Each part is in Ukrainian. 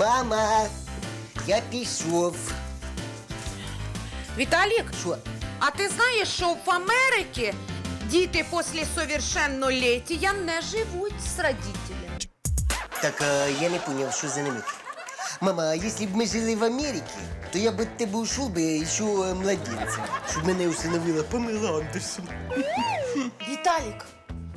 Мама, я пішов. Віталік, Що? а ти знаєш, що в Америці діти після совершеннолетия не живуть з родителями? Так а, я не понял, що за намек. Мама, а если б ми жили в Америці, то я б тебе ушел би ще младенцем, щоб мене усиновила Памела Андерсон. Віталік,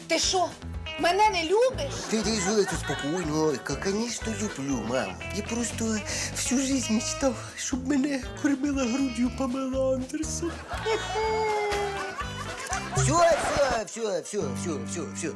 ти що, мене не любиш? Ты ты же это спокойно. Как, конечно, люблю, мам. Я просто всю жизнь мечтав, щоб мене кормила грудью Памела Андерсон. Все, все, все, все, все, все, все.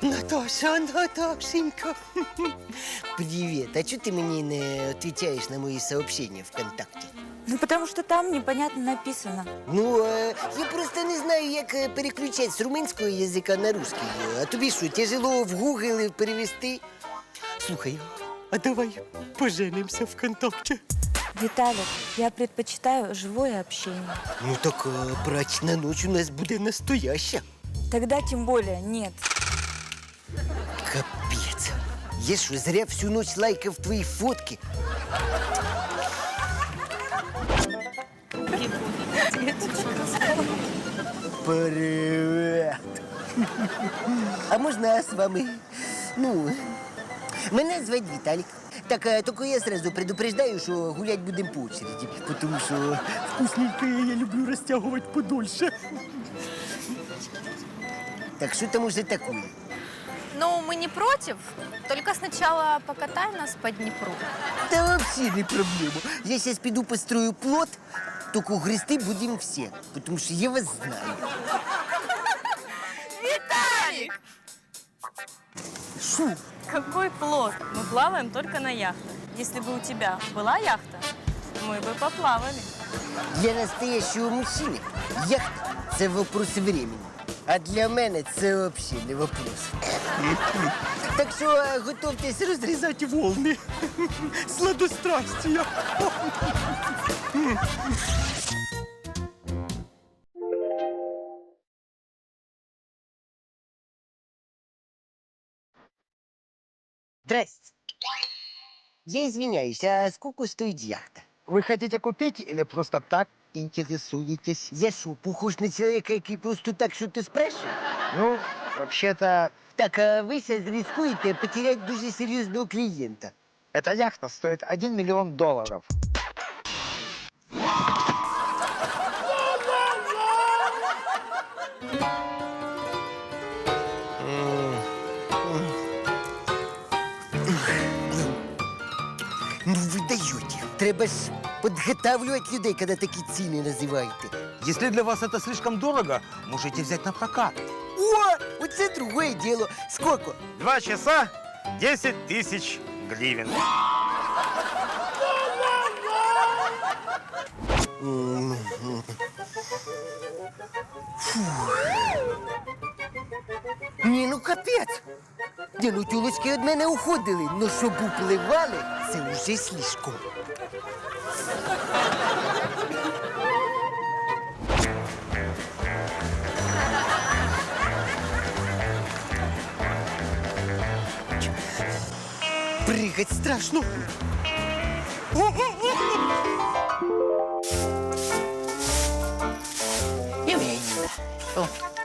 Наташа, Наташенька. Привет. А что ты мне не отвечаешь на мои сообщения ВКонтакте? Ну, потому что там непонятно написано. Ну, е, я просто не знаю, як е, переключати з румунського язика на русский. А тобі що, тяжело в Google перевести? Слухай, а давай поженимося ВКонтакте. Виталик, я предпочитаю живое общение. Ну так е, брачна ніч у нас буде настояща. Тогда тем более нет. Капець. Я що, зря всю ночь лайкав твої фотки? Привет. А можна з вами? Ну, мене звати Віталік. Так, е, тільки я сразу предупреждаю, що гулять будемо по очереді, тому що вкусненьке я люблю розтягувати подольше. Так що там уже таке? Ну, мы не против, только сначала покатай нас по Днепру. Та вообще не проблема. Я сейчас піду построю плот, только грести будем все, потому что я вас знаю. Виталик! Шо? Какой плод? Мы плаваем только на яхтах. Если бы у тебя была яхта, мы бы поплавали. Для настоящего мужчины яхта – це вопрос времени. А для мене це вообще не вопрос. Так що е, готовтесь розрізати волни. Сладострастія. Здрасте. Я извиняюсь, а сколько стоит яхта? Вы хотите купить или просто так интересуетесь? Я що, похож на человека, який просто так що-то спрашиває? Ну, вообще-то, Так, а ви зараз ризикуєте потеряти дуже серйозного клієнта. эта яхта стоит 1 миллион долларов. Треба ж підготавлювати людей, коли такі ціни називаєте. Если для вас это слишком дорого, можете взять на прокат. О, оце другое діло. Сколько? Два часа 10 тысяч гривен. Ні, ну капець. Ні, тюлочки від мене уходили, ну щоб upливали, це вже слишком. Пригать страшно.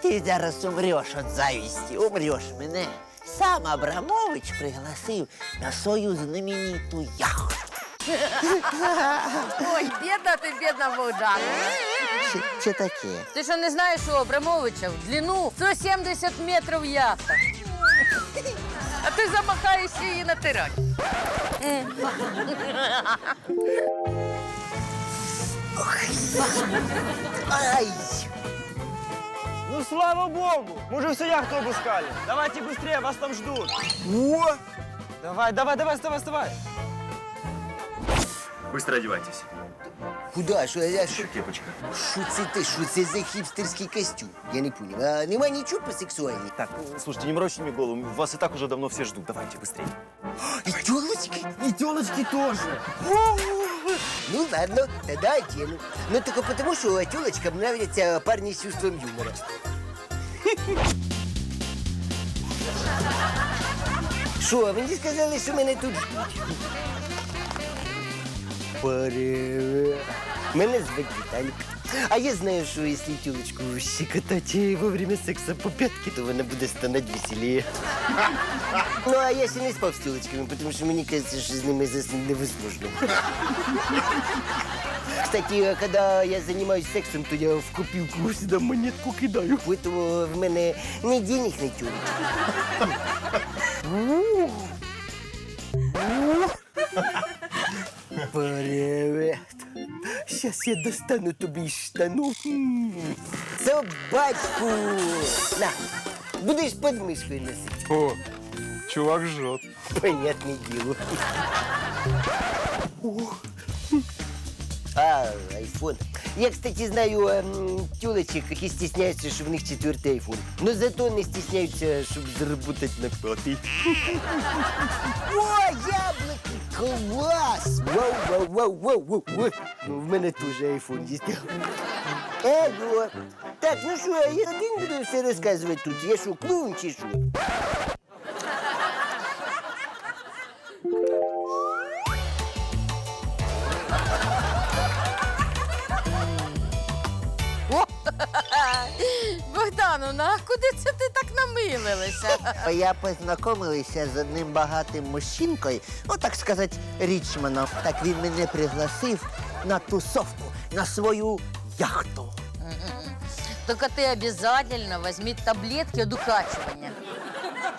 Ти зараз умреш від завісті, умреш мене. Сам Абрамович пригласив на свою знамениту яхту. Ой, бідна ти, бідна Богдана. Що, що таке? Ти що не знаєш, у Абрамовича в длину 170 метрів яхта. А ти замахаєшся її натирати. Ай! Ну, слава богу! Мы уже всю яхту обыскали. Давайте быстрее, вас там ждут. О! Давай, давай, давай, вставай, вставай. Быстро одевайтесь. Куда? Що, я, що, Кепочка. що це ти? Що це за хіпстерський костюм? Я не понял. А нема нічого по сексуальній? Так, слушайте, не морочьте мне голову. Вас и так уже давно все ждут. Давайте быстрее. І тілочки? И телочки тоже. Ну ладно, тогда одену. Но только потому, что тёлочкам нравятся парни с чувством юмора. Що, мені сказали, що мене тут ждуть. Привет. Мене звуть Віталік. А я знаю, що якщо тілочку щекотати во время секса по п'ятки, то вона буде стонати веселіше. Ну, а я ще не спав з тілочками, тому що мені кажется, що з ними заснути невозможно. Кстати, когда я занимаюсь сексом, то я в копилку всегда монетку кидаю. Поэтому в мене не денег, не тюрочки. Привет. Сейчас я достану тобі із штану. Собачку. На, будеш під мишкою носити. О, чувак жжет. Понятное дело. А, айфон. Я, кстати, знаю эм, тёлочек, які стесняются, що в них четвертый айфон. Но зато не стесняются, щоб заработать на пятый. О, яблоки! Класс! Вау, вау, вау, вау, вау, вау. Ну, в мене теж айфон є. Его. Так, ну що, я один буду все розказувати тут. Я що, клоун чи що? Богдановна, а куди це ти так намилилися? Я познайомилася з одним багатим мужчинкою, ну так сказати, річманом. Так він мене пригласив на тусовку, на свою яхту. Только ти обязательно візьми таблетки укачування.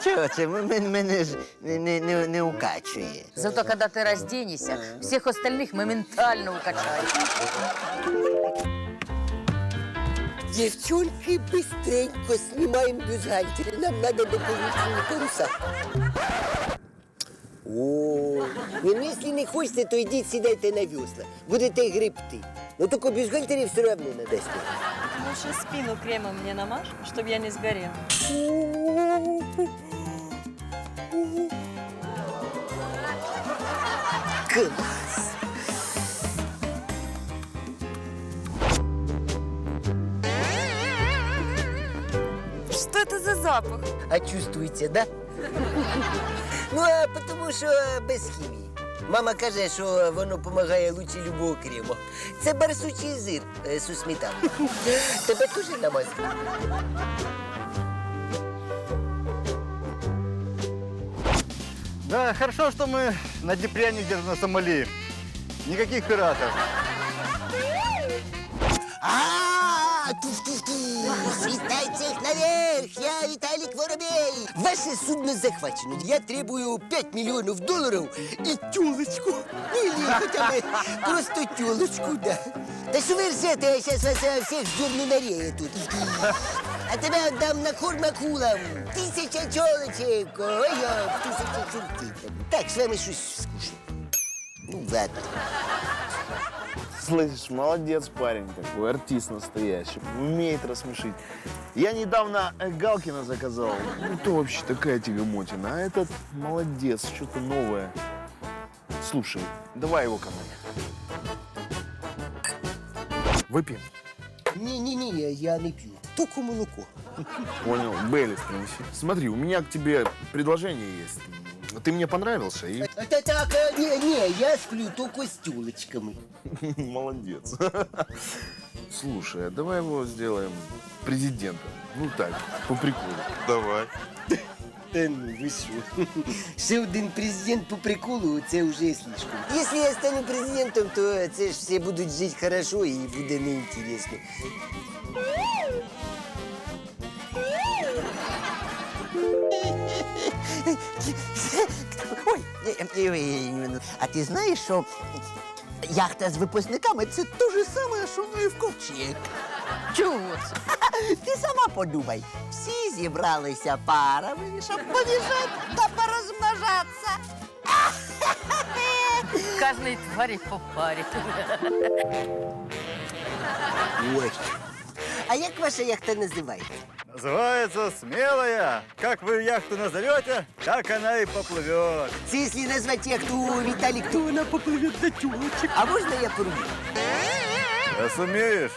Чого це Мен- мене ж не, не, не, не укачує? Зато когда ты разденешься, всех остальных моментально укачаешь. Девчонки, быстренько снимаем бюстгальтеры. Нам надо дополнительные паруса. О, ні, ну якщо не хочете, то йдіть сідайте на весла. Будете гребти. Ну тільки бюстгальтерів все одно не дасте. Лучше спину кремом мне намажь, чтобы я не сгорела. Класс. запах? А чувствуете, да? Ну, а тому що без хімії. Мама каже, що воно допомагає лучше любого крему. Це барсучий зир е, з сметаною. Тебе теж намазати? Да, хорошо, что мы на Днепре, а не где-то на Сомали. Никаких пиратов. А, туф-туф-туф! Свистайте их наверх! Я Виталик Воробей! Ваше судно захвачено. Я требую 5 миллионов долларов и тёлочку. Ну или хотя бы просто тёлочку, да. Да что вы ржете? Я сейчас вас э, всех сдерну на рее тут. А тебя отдам на корм акулам. Тысяча тёлочек. Ой-ой, тысяча чертей. Так, с вами что-то скучно. Ну, ладно. Слышишь, молодец парень такой, артист настоящий, умеет рассмешить. Я недавно э, Галкина заказал. Ну, то вообще такая тягомотина. А этот молодец, что-то новое. Слушай, давай его ко мне. Выпьем. Не-не-не, я не пью. Только молоко. Понял, Бейлис принеси. Смотри, у меня к тебе предложение есть. Ты мне понравился и... Это так, э, не, не, я сплю только с тёлочками. Молодец. Слушай, а давай его сделаем президентом. Ну так, по приколу. Давай. Та ну, ви що? Ще один президент по приколу, це вже слишком. Якщо я стану президентом, то це ж всі будуть жити хорошо і буде неінтересно. Е, а ти знаєш, що яхта з випускниками це те ж саме, що і в ковчег. Чего це? Ти сама подумай, всі зібралися парами, щоб побіжати та порозмножатися. Каждой твари по паре. Ой. А як ваша яхта називається? Называется «Смелая». Как вы яхту назовете, так она и поплывет. Це якщо назвати яхту Віталік, то вона попливе до тюлочок. А можна я порублю? Да сумеешь.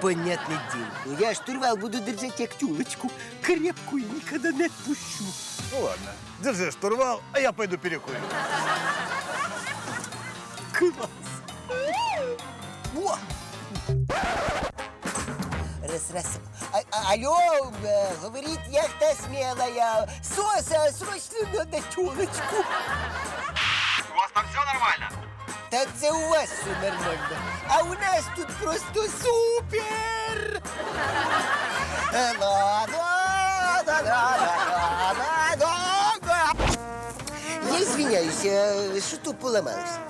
Понятне діло. Я штурвал буду держати як тюлечку. Крепку і ніколи не відпущу. Ну ладно, держи штурвал, а я пойду перекурю. Клас. О! Раз, раз. А, алло, э, говорит яхта смелая. Соса, срочно надо тюлечку. У вас там все нормально? Та це у вас все нормально. А у нас тут просто супер! Е, ла, ла, ла, ла, ла, ла, ла, ла. Я извиняюсь, а що тут поламалося?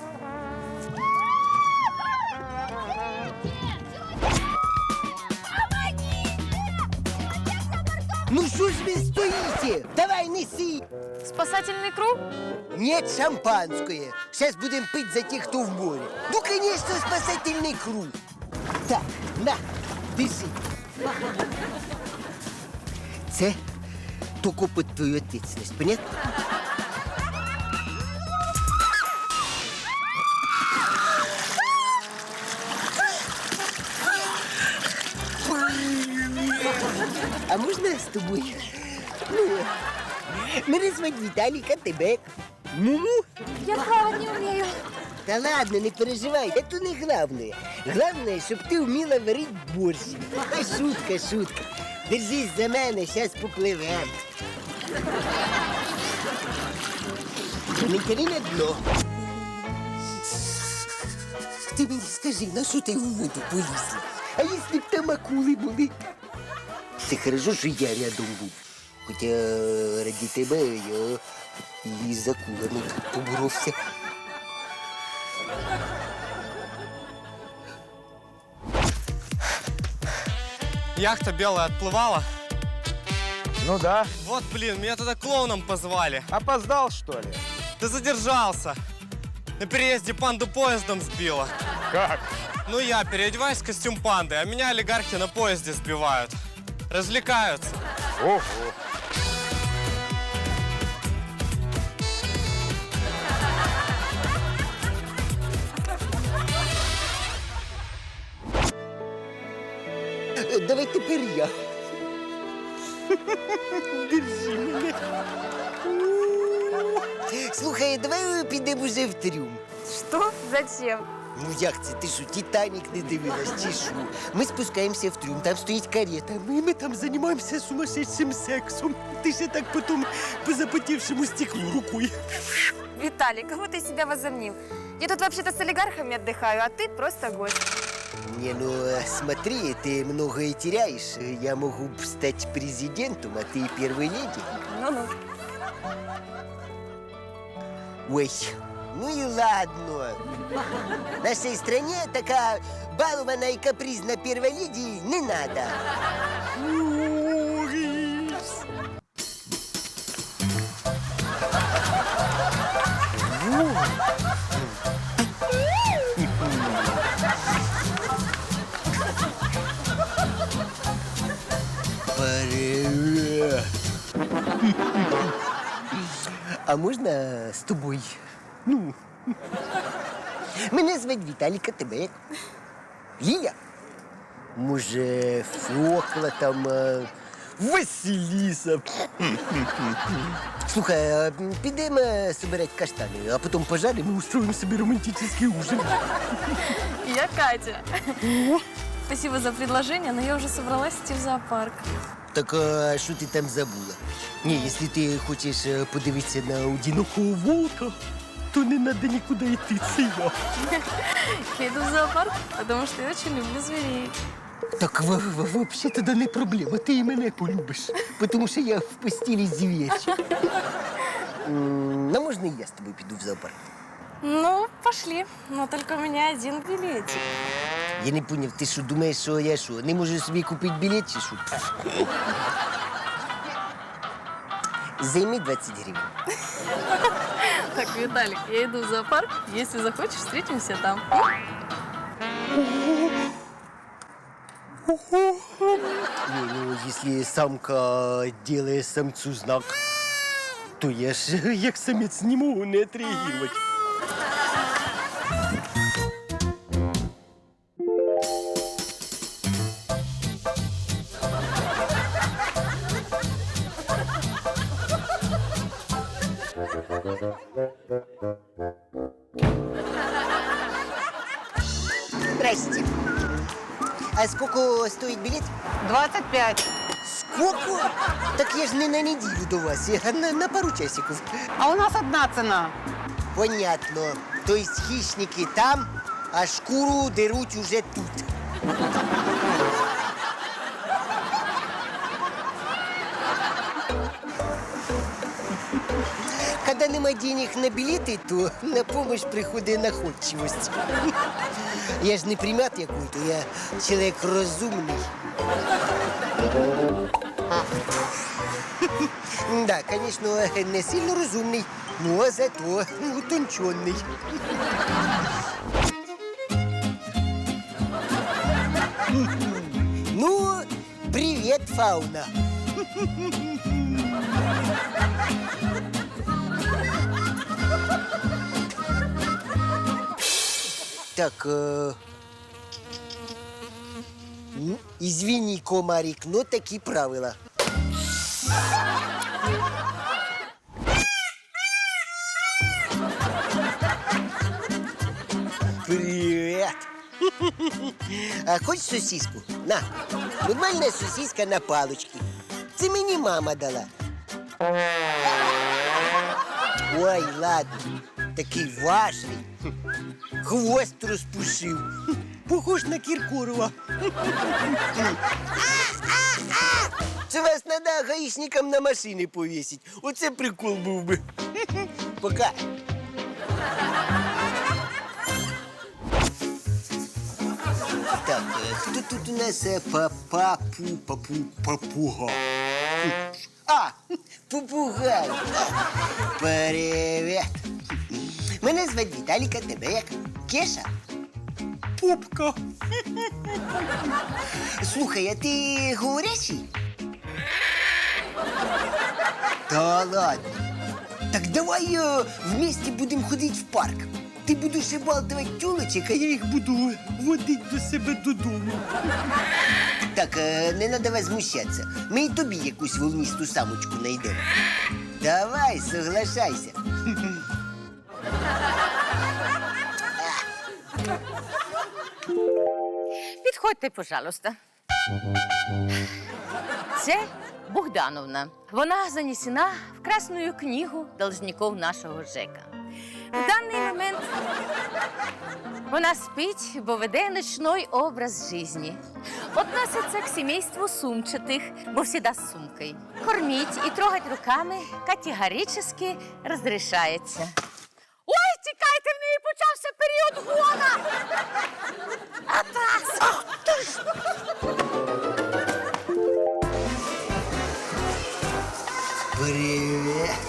Що ж вы стоите? Давай неси! Спасательный круг? Нет, шампанское. Сейчас будем пить за тех, кто в море. Ну, конечно, спасательный круг. Так, на, держи. Це тільки під твою ответственность, понятно? З тобою? Ну, мене звати Віталік, а тебе? Муму? Я плавать не умею. Та ладно, не переживай, это не главное. Главное, щоб ти вміла варити борщ. А шутка, шутка. Держись за мене, зараз попливем. Коментарі на дно. Ти мені скажи, на що ти в воду полізла? А якщо б там акули були? Це хорошо, що я рядом був. Хоча раді тебе я і з акулами поборовся. Яхта белая отплывала? Ну да. Вот, блин, меня туда клоуном позвали. Опоздал, что ли? Ты задержался. На переезде панду поездом сбила. Как? Ну я переодеваюсь в костюм панды, а меня олигархи на поезде сбивают. Развлекаются. Ого. Давай тепер я. Держи мене. Слухай, давай підемо вже в трюм. Что? Зачем? Ну як це? Ти що, Титанік не дивилась чи що? Ми спускаємося в трюм, там стоїть карета. Ми, ми там займаємося сумасшедшим сексом. Ти ще так потім по запотівшому стеклу рукою. Виталий, кого ты себя возомнил? Я тут вообще-то с олигархами отдыхаю, а ты просто гость. Не, ну э, смотри, ты многое теряешь. Я могу б стать президентом, а ты первой леди. Ну-ну. Ой, ну и ладно. В нашей стране такая балованная и капризная первая леди не надо. Привет. А можна з тобою? Ну. Мене звуть Віталіка, тебе як? Лія? Може, Фьокла там. е, Василіса. Слухай, а підемо собирати каштани, а потім пожаримо і устроїмо собі романтичний ужин. Я Катя. Спасибо за предложение, но я уже собралась идти в зоопарк. Так а що ти там забула? Ні, якщо ти хочеш е, подивитися на одинокого волка, то не треба нікуди йти, це я. Я иду в зоопарк, потому что я очень люблю зверей. Так в- в- вообще тоді не проблема, ти і мене полюбиш, тому що я в постілі звір. М, Ну, можна і я з тобою піду в зоопарк? Ну, пошли. Но только у меня один билетик. Я не поняв, ти що думаєш, що я що, не можу собі купити білет чи що? Займи 20 гривень. Так, Виталик, я иду в зоопарк. Если захочешь, встретимся там. Не, ну, если самка делает самцу знак, то я ж як самець не можу не отреагувати. Здрасте. А сколько стоит билет? 25. Сколько? Так я ж не на неділю до вас, я на, на пару часиків. А у нас одна ціна. Понятно. То есть хищники там, а шкуру деруть уже тут. Нема денег на билеты, то на помощь приходить находчивость. Я ж не примат який-то, я чоловік розумний. Да, конечно, не сильно розумний, но зато утонченный. Ну, привет, фауна. Так, э... ну, извини, комарик, но такие правила. Привет! А хочешь сосиску? На, нормальная сосиска на палочке. Це мені мама дала. Ой, ладно, такий важний. Хвост розпушив. Похож на Кіркорова. Це вас надо гаїшникам на машини повісить. Оце прикол був би. Пока. Так, е, хто тут у нас е, па- папу, папу, папуга? А, попугай. Привіт. Мене звати Віталіка, тебе як? Кеша? Пупка. Слухай, а ти говорящий? Та ладно. Так давай е, вместе будемо ходити в парк. Ти будеш шибалтувати тюлочек, а я їх буду водити до себе додому. Так, е, не треба возмущатися. Ми і тобі якусь волністу самочку знайдемо. Давай, соглашайся. Підходьте, пожалуйста. Це Богдановна. Вона занесена в Красну книгу должників нашого ЖЕКа. В даний момент вона спить, бо веде ночной образ жизни. Относится к семейству сумчатых, бо всегда з сумкою. Кормить і трогать руками категорично розрішається. Ой, тікайте, в неї почався період! Ах, ти ж! Привет.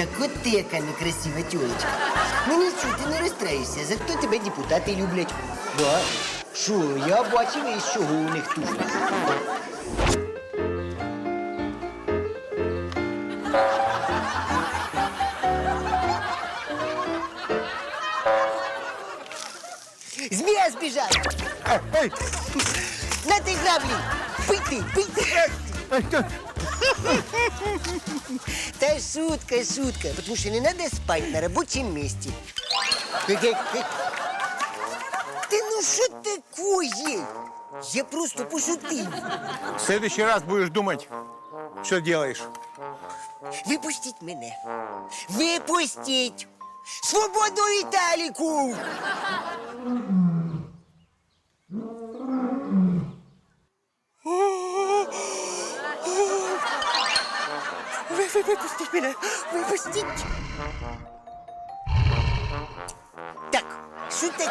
Так от ти яка некрасива тёлочка. Ну нічого, ти не розстраюйся, зато тебе депутати люблять. Да. Що, я бачив, із чого у них туфлі. Змія збіжала! Ой, На ти граблі! Пити, пити! Та шутка, шутка, потому что не надо спать на рабочем месте. Ты ну что такое? Я просто пошутил. В следующий раз будешь думать, что делаешь. Випустіть мене. Випустіть! Свободу Віталіку! Ви, ви, випустіть мене! Так, що таке?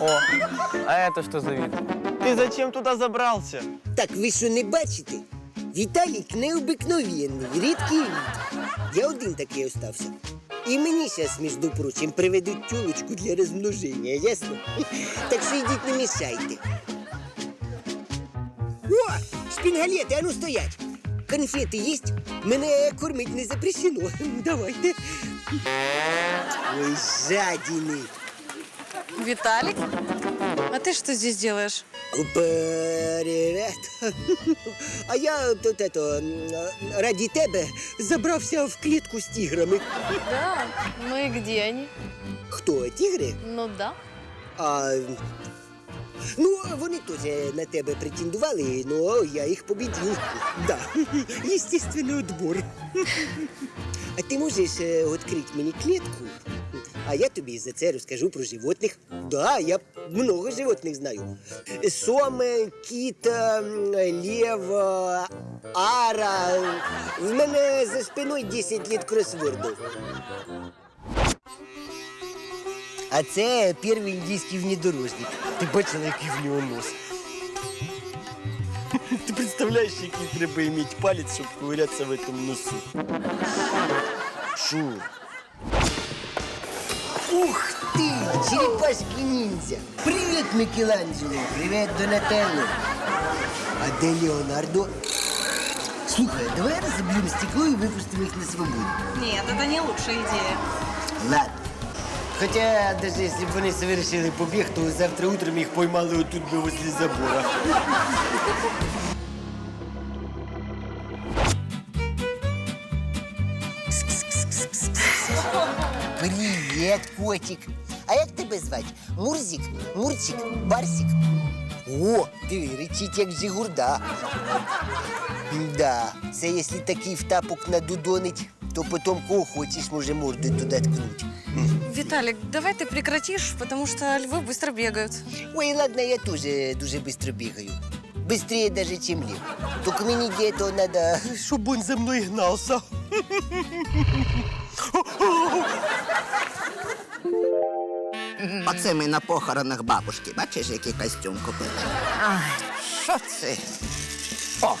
О, а это что за вид? Ты зачем туда забрался? Так, ви що не бачите? Віталік необикновенний, рідкий вид. Я один такий остався. І мені зараз, між прочим, приведуть тюлочку для розмноження, ясно? Так що йдіть не мішайте. О, шпінгалети, а ну стоять! Конфети есть? Мене кормить не запрещено. Давайте. Ой, жадины. Виталик, а ты что здесь делаешь? Привет. А я тут это, ради тебе забрався в клітку з тіграми. Да, ну где они? Хто? Тігри? Ну да. А, ну, вони теж на тебе претендували, но я їх победил. Да. Естественный отбор. А ти можеш е, відкрити мені клітку? А я тобі за це розкажу про животних. Да, я много животних знаю. Сом, кіт, м, лев, е, ара. В мене за спиною 10 літ кросвордів. А це перший індійський внедорожник. Ти бачила, який в нього нос? Ти представляєш, який треба мати палець, щоб ковирятися в цьому носу? Шур. Ух ти! Черепашки ніндзя! Привіт, Микеланджело! Привіт, Донателло! А де Леонардо? Слухай, давай розіб'ємо стекло і випустимо їх на свободу. Нет, это не лучшая идея. Ладно. Хотя, даже если бы они совершили побег, то завтра утром их поймали вот тут бы возле забора. Привет, котик. А як тебе звати? Мурзик, Мурчик, Барсик? О, диви, речить як Жигурда. Да, це якщо такий втапок надудонить, то потім кого хочеш може морду туди ткнуть. Виталик, давай ты прекратишь, потому что львы быстро бегают. Ой, ладно, я тоже дуже быстро бегаю. Быстрее даже, чем Лев. Только мне для этого надо, чтобы он за мной гнался. Оце ми на похоронах бабушки. Бачиш, який костюм купили? Ай, що це? О,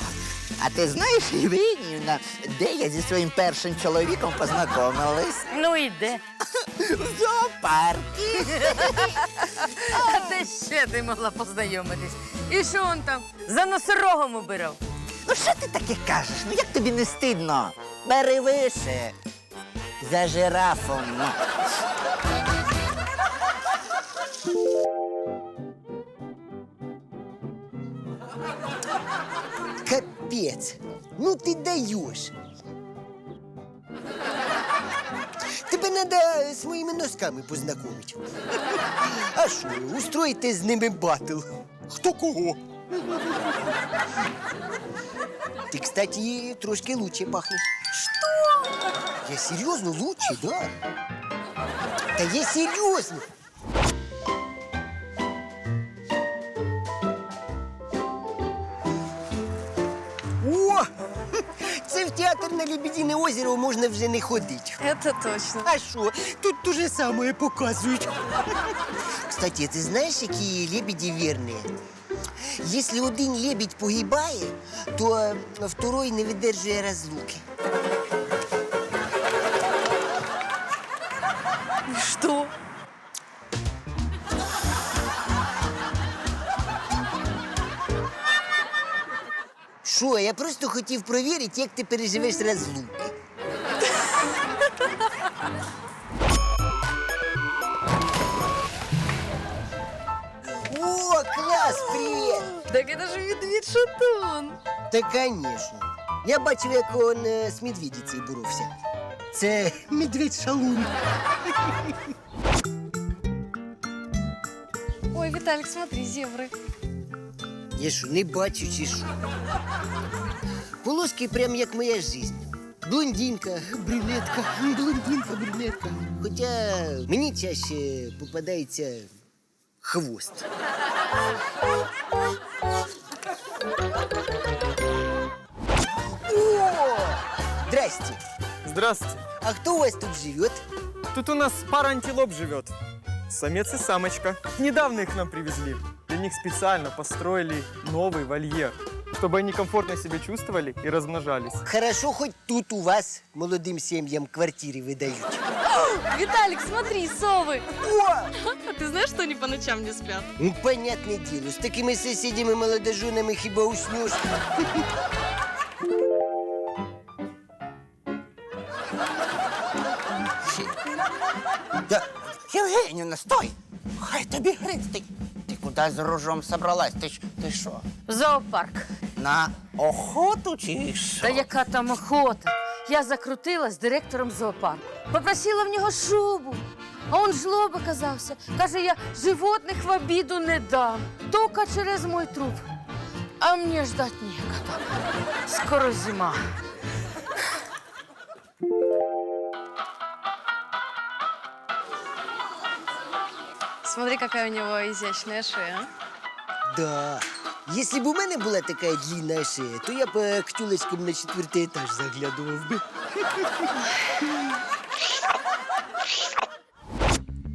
а ти знаєш, Євгенівна, де я зі своїм першим чоловіком познайомилась? Ну і де? В зоопарку. А де ще ти могла познайомитись? І що він там за носорогом убирав? Ну що ти таке кажеш? Ну як тобі не стидно? Бери вище. За жирафом. Ну. Ну ты даешь. Тебе надо з моїми носками познайомити. А що, устроїте з ними батл? Хто кого? Ти, кстати, трошки лучше пахнеш. Що? Я серйозно лучше, да? Та я серйозно. В театр на Лебедине озеро можна вже не ходити. Это точно. А що? Тут те же самое показують. Кстати, ти знаєш, які лебеді вірні? Якщо один лебідь погибає, то е, второй не видержує розлуки. Что? Що, я просто хотів перевірити, як ти переживеш розлуки. О, клас, привіт! Так это же медведь-шатун. Та, звісно. Я бачив, як він е, з медведицею боровся. Це медведь-шалун. Ой, Виталик, смотри, зебры. Я що, не бачу чи що? Полоски прям як моя жизнь. Блондинка, брюнетка, блондинка, брюнетка. Хоча мені чаще попадається хвост. О! Здрасте. Здравствуйте. А кто у вас тут живет? Тут у нас пара антилоп живет. Самец и самочка. Недавно их к нам привезли. Для них специально построили новый вольер, чтобы они комфортно себя чувствовали и размножались. Хорошо, хоть тут у вас молодым семьям квартиры выдают. Виталик, смотри, совы. О! А ты знаешь, что они по ночам не спят? Ну, понятное дело, с такими соседями молодоженами хіба уснешь. Я... Євгенівна, стой! Хай тобі грицтий. Куди з ружом собралась? Ти, ж- ти що? В зоопарк. На охоту чи що? Та яка там охота? Я закрутила з директором зоопарку. Попросила в нього шубу. А он жлоб оказався. Каже, я животних в обіду не дам. Тільки через мой труп. А мені ждать некогда. Скоро зима. Смотри, какая у него изящная шея. Да. Если бы у мене була така длинна шея, то я б е, к тюлечкам на четвертий етаж заглядував би.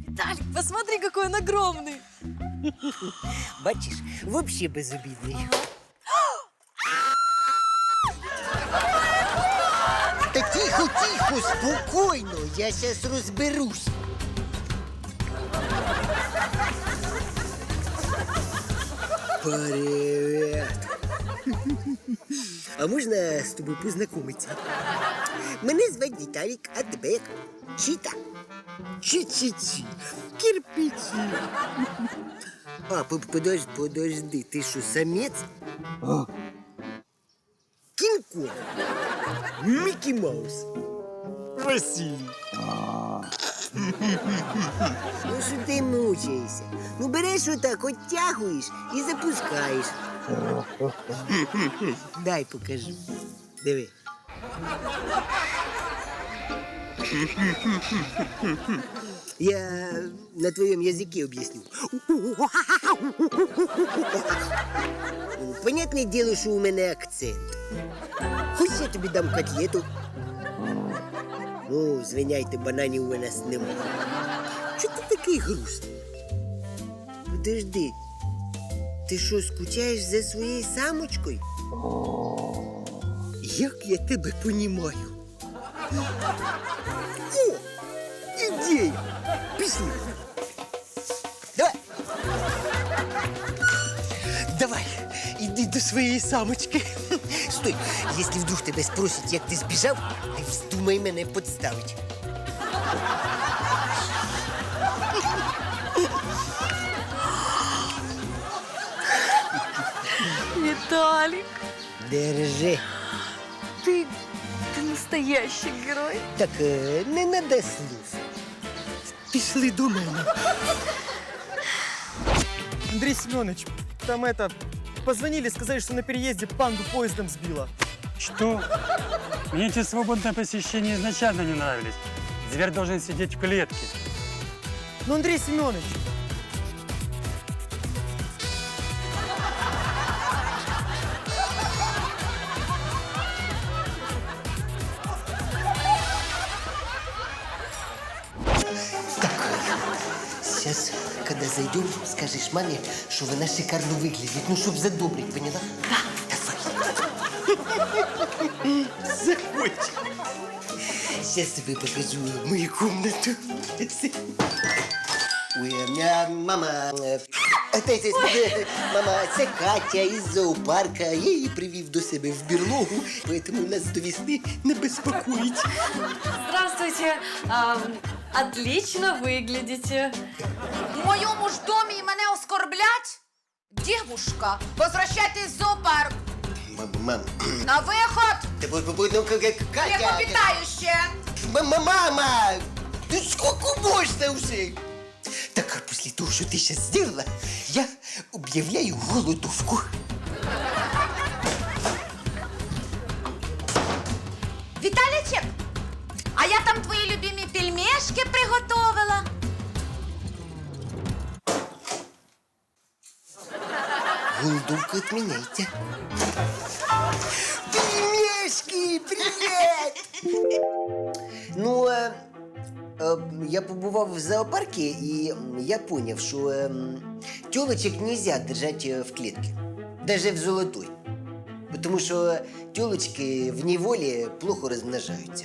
Виталик, посмотри, какой он огромный. Бачиш, вообще безобідний. Та тихо, тихо, спокійно, я зараз розберусь. Привет. А можна з тобою познайомитися? Мене звати Віталік, а тебе як? Чіта. Чи-чи-чи. Кирпичі. А, по- подожди, подожди, ти що, самець? Кінг-Конг. Мікі Маус. Василій. Ну що ти мучаєшся? Ну береш отак, оттягуєш і запускаєш. Дай покажу. Диви. Я на твоем языке объясню. Понятное дело, що у мене акцент. Хоч я тобі дам котлету. Ну, звиняйте, бананів у нас немає. Чого ти такий грустний? Подожди. Ти що, скучаєш за своєю самочкою? Як я тебе понімаю? О! Ідея! Пішли! Давай! Давай, іди до своєї самочки. Стой, якщо вдруг тебе спросять, як ти збіжав, не вздумай мене подставити. Виталик, Держи. ты, ты настоящий герой. Так е, не надо слів. Пішли до мене. Андрей Семенович, там это... Позвонили, сказали, что на переезде панду поездом сбила. Что? Мне эти свободные посещения изначально не нравились. Зверь должен сидеть в клетке. Ну, Андрей Семенович, Сейчас, когда зайдем, скажешь маме, что она шикарно выглядит. Ну, чтоб задобрить, поняла? Да. Давай. Заходь. Сейчас тебе покажу мою комнату. Ой, у меня мама... э, Это, это, это, мама, це Катя із зоопарка. Я її привів до себе в берлогу, поэтому нас до весни не безпокоїть. Здравствуйте. Ам, отлично выглядите. В моєму ж домі мене оскорблять? Девушка, возвращайтесь в зоопарк. Мама, мам, На виход! Та бо- бо- ну, как- как- Катя... Млекопитающее! Мама, мама! Ты сколько можно уже? Так, а после того, что ты сейчас сделала, я объявляю голодовку. Віталічек, а я там твої любимі пельмешки приготовила. Голодовка отменяйте. Пельмешки, привет! Ну, е, е, я побував в зоопарку, і я поняв, що е, м, тёлочек нельзя держать е, в клітці. даже в золотой. Тому що тёлочки в неволі плохо розмножаються.